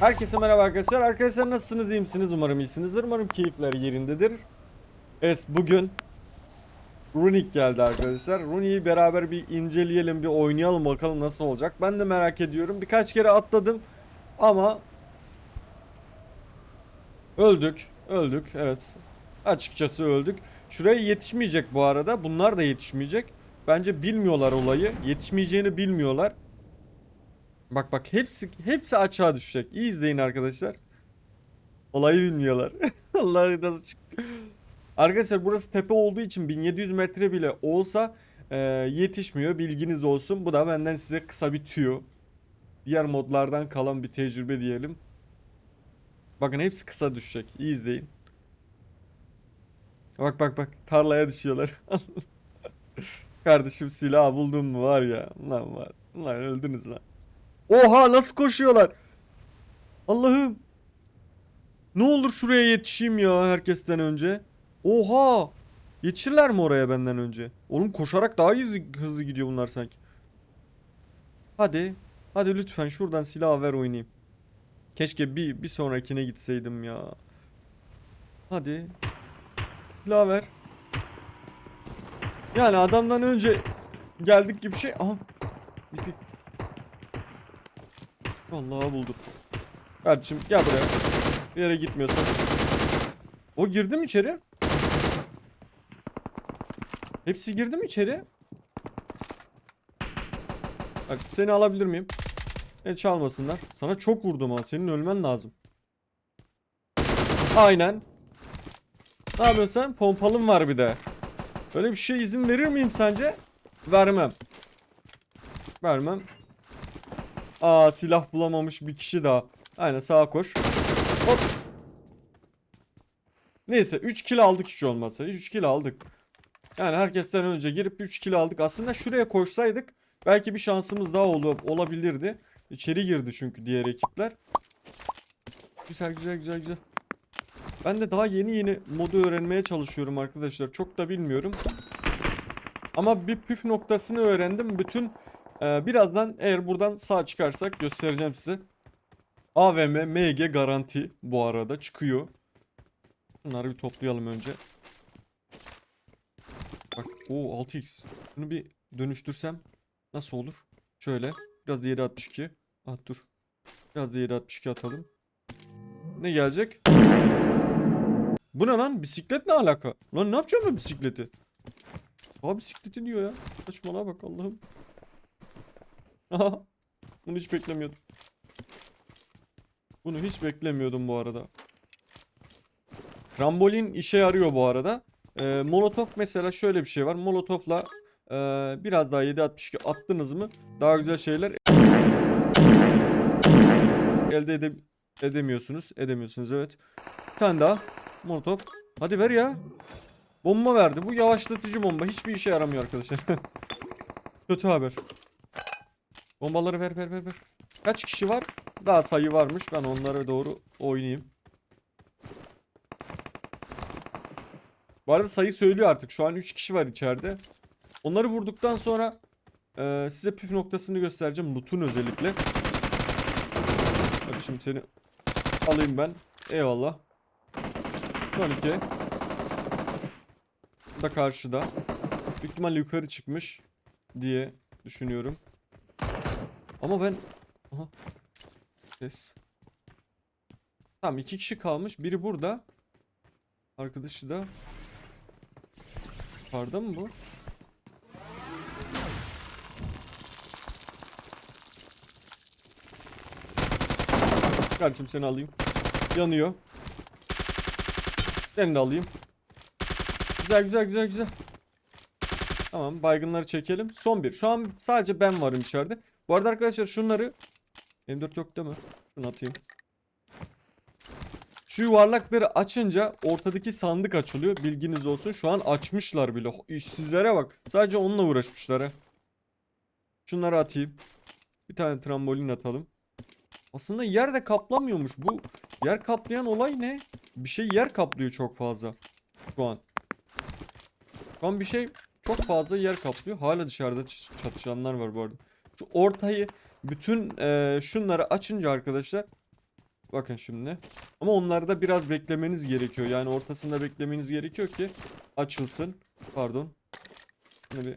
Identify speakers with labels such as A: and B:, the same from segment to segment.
A: Herkese merhaba arkadaşlar. Arkadaşlar nasılsınız? iyi misiniz? Umarım iyisinizdir. Umarım keyifler yerindedir. Es bugün Runic geldi arkadaşlar. Runic'i beraber bir inceleyelim, bir oynayalım bakalım nasıl olacak. Ben de merak ediyorum. Birkaç kere atladım ama öldük. Öldük. Evet. Açıkçası öldük. Şuraya yetişmeyecek bu arada. Bunlar da yetişmeyecek. Bence bilmiyorlar olayı. Yetişmeyeceğini bilmiyorlar. Bak bak hepsi hepsi açığa düşecek. İyi izleyin arkadaşlar. Olayı bilmiyorlar. Allah'ım nasıl çıktı. Arkadaşlar burası tepe olduğu için 1700 metre bile olsa e, yetişmiyor. Bilginiz olsun. Bu da benden size kısa bir tüyo. Diğer modlardan kalan bir tecrübe diyelim. Bakın hepsi kısa düşecek. İyi izleyin. Bak bak bak tarlaya düşüyorlar. Kardeşim silah buldum mu var ya. Lan var. Lan öldünüz lan. Oha nasıl koşuyorlar? Allah'ım. Ne olur şuraya yetişeyim ya herkesten önce. Oha. Yetişirler mi oraya benden önce? Oğlum koşarak daha hızlı, hızlı gidiyor bunlar sanki. Hadi. Hadi lütfen şuradan silah ver oynayayım. Keşke bir, bir sonrakine gitseydim ya. Hadi. Silah ver. Yani adamdan önce geldik gibi şey. Aha. Vallahi buldum. Kardeşim gel buraya. Bir yere gitmiyorsun. O girdi mi içeri? Hepsi girdi mi içeri? Bak seni alabilir miyim? E çalmasınlar. Sana çok vurdum ha. Senin ölmen lazım. Aynen. Ne yapıyorsun sen? Pompalın var bir de. Böyle bir şey izin verir miyim sence? Vermem. Vermem. Aa silah bulamamış bir kişi daha. Aynen sağa koş. Hop. Neyse 3 kill aldık hiç olmazsa. 3 kill aldık. Yani herkesten önce girip 3 kill aldık. Aslında şuraya koşsaydık belki bir şansımız daha ol olabilirdi. İçeri girdi çünkü diğer ekipler. Güzel güzel güzel güzel. Ben de daha yeni yeni modu öğrenmeye çalışıyorum arkadaşlar. Çok da bilmiyorum. Ama bir püf noktasını öğrendim. Bütün ee, birazdan eğer buradan sağ çıkarsak göstereceğim size. AVM MG garanti bu arada çıkıyor. Bunları bir toplayalım önce. Bak o 6x. Bunu bir dönüştürsem nasıl olur? Şöyle biraz da 762. Ah dur. Biraz da 762 atalım. Ne gelecek? Bu ne lan? Bisiklet ne alaka? Lan ne yapacağım ben bisikleti? Aa bisikleti diyor ya. Saçmalama bak Allah'ım. Aha. Bunu hiç beklemiyordum. Bunu hiç beklemiyordum bu arada. Trambolin işe yarıyor bu arada. Ee, Molotov mesela şöyle bir şey var. Molotof'la e, biraz daha 7.62 attınız mı daha güzel şeyler elde ede edemiyorsunuz. Edemiyorsunuz evet. Bir tane daha. Molotov. Hadi ver ya. Bomba verdi. Bu yavaşlatıcı bomba. Hiçbir işe yaramıyor arkadaşlar. Kötü haber. Bombaları ver ver ver ver. Kaç kişi var? Daha sayı varmış. Ben onlara doğru oynayayım. Bu arada sayı söylüyor artık. Şu an 3 kişi var içeride. Onları vurduktan sonra e, size püf noktasını göstereceğim. Loot'un özellikle. Hadi şimdi seni alayım ben. Eyvallah. Son iki. Bu da karşıda. Büyük ihtimalle yukarı çıkmış diye düşünüyorum. Ama ben... Aha. Ses. Tamam iki kişi kalmış. Biri burada. Arkadaşı da... Yukarıda mı bu? Kardeşim seni alayım. Yanıyor. Seni de alayım. Güzel güzel güzel güzel. Tamam baygınları çekelim. Son bir. Şu an sadece ben varım içeride. Bu arada arkadaşlar şunları M4 yok değil mi? Şunu atayım. Şu yuvarlakları açınca ortadaki sandık açılıyor. Bilginiz olsun. Şu an açmışlar bile. İşsizlere bak. Sadece onunla uğraşmışlar. Şunları atayım. Bir tane trambolin atalım. Aslında yer de kaplamıyormuş. Bu yer kaplayan olay ne? Bir şey yer kaplıyor çok fazla. Şu an. Şu an bir şey çok fazla yer kaplıyor. Hala dışarıda çatışanlar var bu arada. Şu ortayı bütün eee, şunları açınca arkadaşlar Bakın şimdi. Ama onlarda biraz beklemeniz gerekiyor. Yani ortasında beklemeniz gerekiyor ki açılsın. Pardon. Yine bir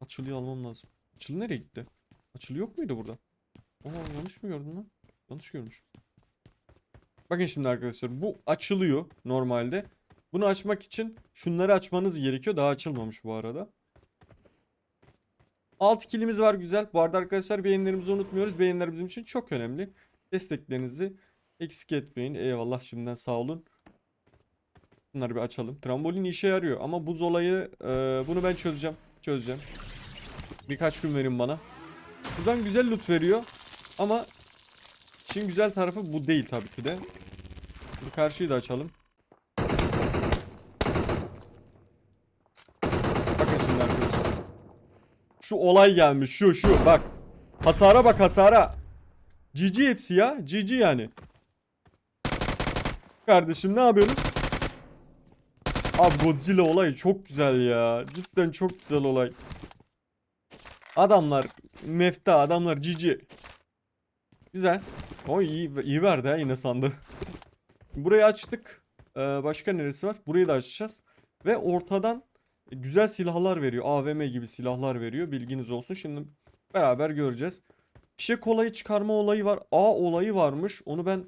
A: açılıyor almam lazım. Açılı nereye gitti? Açılı yok muydu burada? Aa yanlış mı gördüm lan? Yanlış görmüş. Bakın şimdi arkadaşlar bu açılıyor normalde. Bunu açmak için şunları açmanız gerekiyor. Daha açılmamış bu arada. 6 kilimiz var güzel. Bu arada arkadaşlar beğenilerimizi unutmuyoruz. Beğeniler bizim için çok önemli. Desteklerinizi eksik etmeyin. Eyvallah şimdiden sağ olun. Bunları bir açalım. Trambolin işe yarıyor ama buz olayı e, bunu ben çözeceğim. Çözeceğim. Birkaç gün verin bana. Buradan güzel loot veriyor. Ama işin güzel tarafı bu değil tabii ki de. Şimdi karşıyı da açalım. Bakın şimdi arkadaşlar. Şu olay gelmiş şu şu bak. Hasara bak hasara. GG hepsi ya. GG yani. Kardeşim ne yapıyorsunuz? Abi Godzilla olayı çok güzel ya. Cidden çok güzel olay. Adamlar mefta adamlar GG. Güzel. O iyi, iyi verdi ha yine sandı. Burayı açtık. Ee, başka neresi var? Burayı da açacağız. Ve ortadan güzel silahlar veriyor. AVM gibi silahlar veriyor. Bilginiz olsun. Şimdi beraber göreceğiz. Fişek kolayı çıkarma olayı var. A olayı varmış. Onu ben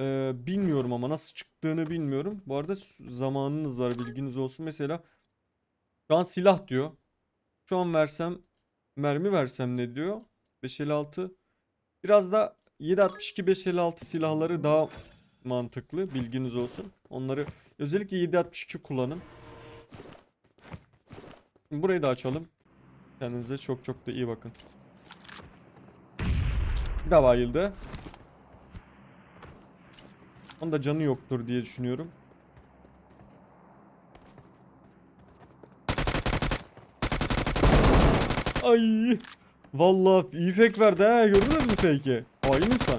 A: e, bilmiyorum ama nasıl çıktığını bilmiyorum. Bu arada zamanınız var bilginiz olsun. Mesela şu an silah diyor. Şu an versem mermi versem ne diyor? 556. Biraz da 762 556 silahları daha mantıklı. Bilginiz olsun. Onları özellikle 762 kullanın. Burayı da açalım. Kendinize çok çok da iyi bakın. Bir daha bayıldı. Onda canı yoktur diye düşünüyorum. Ay. Vallahi iyi fake verdi ha. Gördünüz mü fake'i? Hain insan.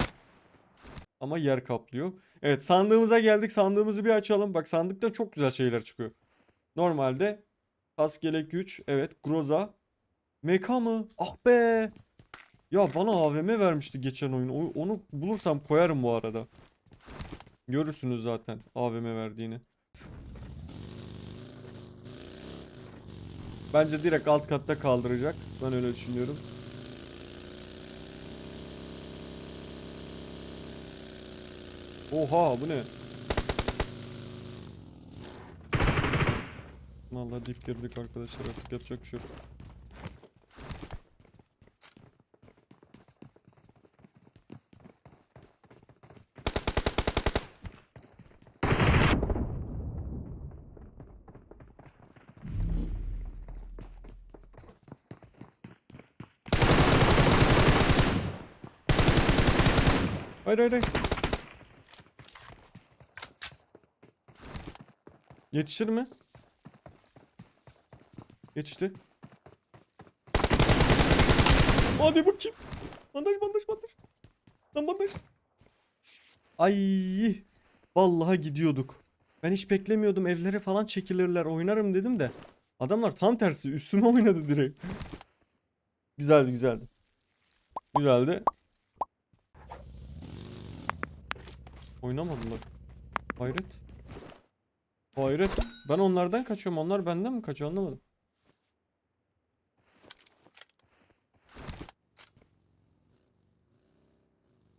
A: Ama yer kaplıyor. Evet sandığımıza geldik. Sandığımızı bir açalım. Bak sandıktan çok güzel şeyler çıkıyor. Normalde Taskelek 3. Evet. Groza. Meka mı? Ah be. Ya bana AVM vermişti geçen oyun. Onu bulursam koyarım bu arada. Görürsünüz zaten AVM verdiğini. Bence direkt alt katta kaldıracak. Ben öyle düşünüyorum. Oha bu ne? Vallahi dip girdik arkadaşlar artık yapacak bir şey yok. Hayır hayır hayır. Yetişir mi? Yetişti. Hadi bakayım. Bandaj bandaj bandaj. Lan bandaj. Ay. Vallahi gidiyorduk. Ben hiç beklemiyordum evlere falan çekilirler oynarım dedim de. Adamlar tam tersi üstüme oynadı direkt. güzeldi güzeldi. Güzeldi. Oynamadılar. Hayret. Hayret. Ben onlardan kaçıyorum. Onlar benden mi kaçıyor anlamadım.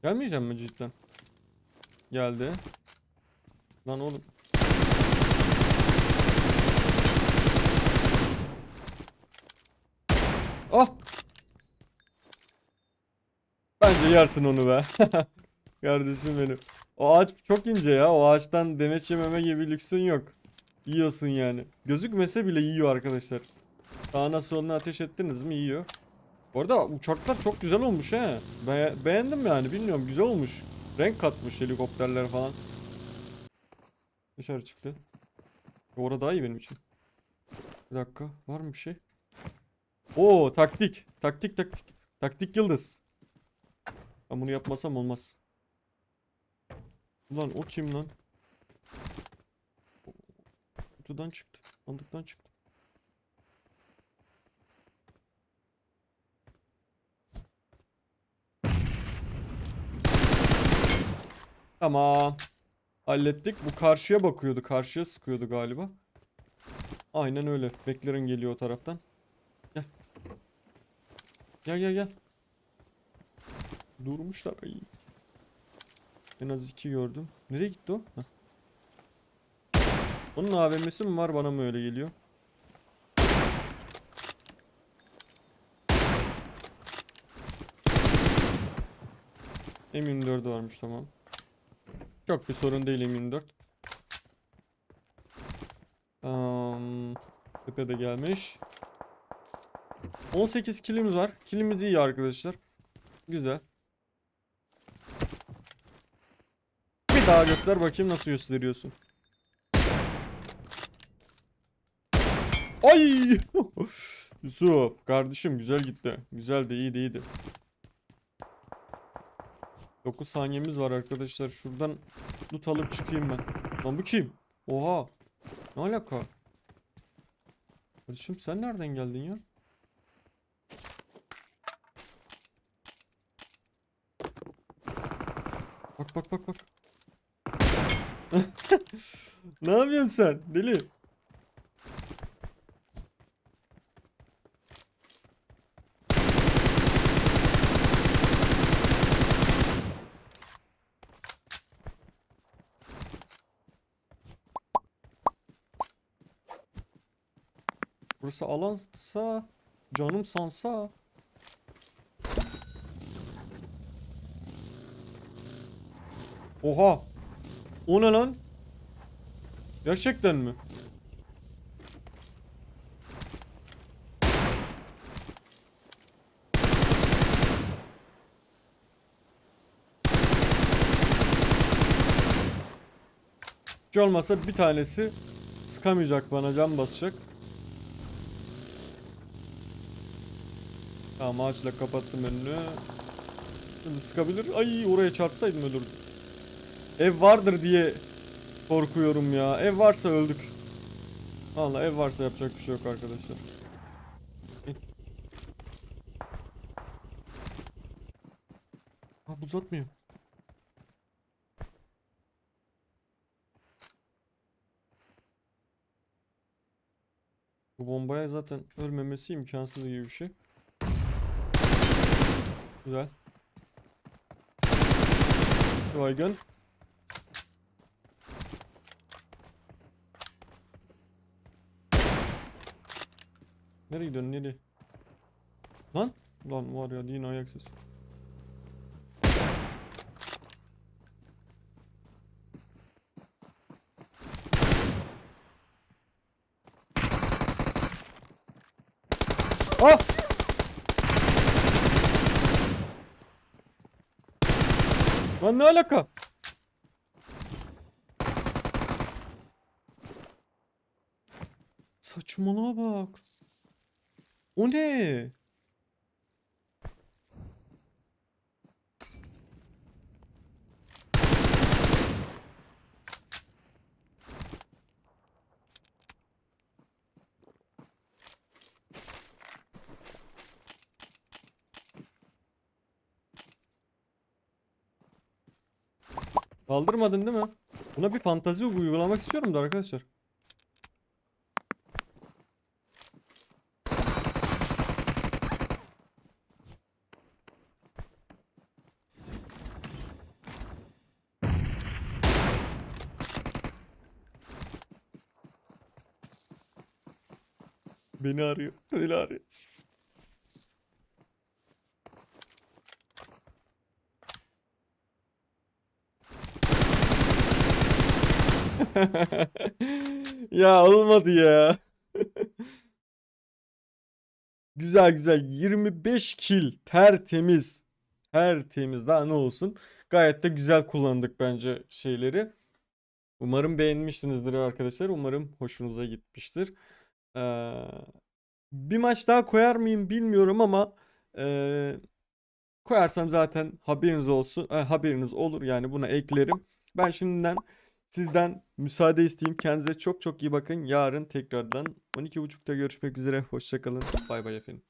A: Gelmeyeceğim mi cidden? Geldi. Lan oğlum. Ah! Bence yersin onu be. Kardeşim benim. O ağaç çok ince ya. O ağaçtan demeç yememe gibi lüksün yok. Yiyorsun yani. Gözükmese bile yiyor arkadaşlar. Sağına soluna ateş ettiniz mi yiyor. Bu arada uçaklar çok güzel olmuş he. Be beğendim yani bilmiyorum güzel olmuş. Renk katmış helikopterler falan. Dışarı çıktı. Orada daha iyi benim için. Bir dakika var mı bir şey? Oo taktik. Taktik taktik. Taktik yıldız. Ben bunu yapmasam olmaz. Ulan o kim lan? Kutudan çıktı. Sandıktan çıktı. Tamam. Hallettik. Bu karşıya bakıyordu. Karşıya sıkıyordu galiba. Aynen öyle. Beklerin geliyor o taraftan. Gel. Gel gel gel. Durmuşlar. Ay. En az iki gördüm. Nereye gitti o? Heh. Onun AVM'si mi var bana mı öyle geliyor? M24 varmış tamam. Çok bir sorun değil M24. Um, Tepe de gelmiş. 18 kilimiz var. Kilimiz iyi arkadaşlar. Güzel. Bir daha göster bakayım nasıl gösteriyorsun. Ay! Yusuf kardeşim güzel gitti. Güzel de iyiydi iyiydi. 9 saniyemiz var arkadaşlar. Şuradan loot alıp çıkayım ben. Lan bu kim? Oha. Ne alaka? Kardeşim sen nereden geldin ya? Bak bak bak bak. ne yapıyorsun sen? Deli. Burası alansa canım sansa. Oha. O ne lan? Gerçekten mi? Hiç olmasa bir tanesi sıkamayacak bana can basacak. Tamam ağaçla kapattım önünü. Şimdi sıkabilir. Ay oraya çarpsaydım ölürdüm. Ev vardır diye korkuyorum ya. Ev varsa öldük. Vallahi ev varsa yapacak bir şey yok arkadaşlar. Ha buz atmıyor. Bu bombaya zaten ölmemesi imkansız gibi bir şey. Güzel. Baygın. Nereye gidiyorsun nereye? Lan? Lan var ya yine ayak sesi. Ah! Lan ne alaka? Saçmalığa bak. O ne? Kaldırmadın değil mi? Buna bir fantazi uygulamak istiyorum da arkadaşlar. Beni arıyor. Beni arıyor. ya olmadı ya. güzel güzel 25 kill tertemiz. Tertemiz daha ne olsun. Gayet de güzel kullandık bence şeyleri. Umarım beğenmişsinizdir arkadaşlar. Umarım hoşunuza gitmiştir. Ee, bir maç daha koyar mıyım bilmiyorum ama ee, koyarsam zaten haberiniz olsun. e, haberiniz olur yani buna eklerim. Ben şimdiden Sizden müsaade isteyeyim. Kendinize çok çok iyi bakın. Yarın tekrardan 12.30'da görüşmek üzere. Hoşçakalın. Bay bay efendim.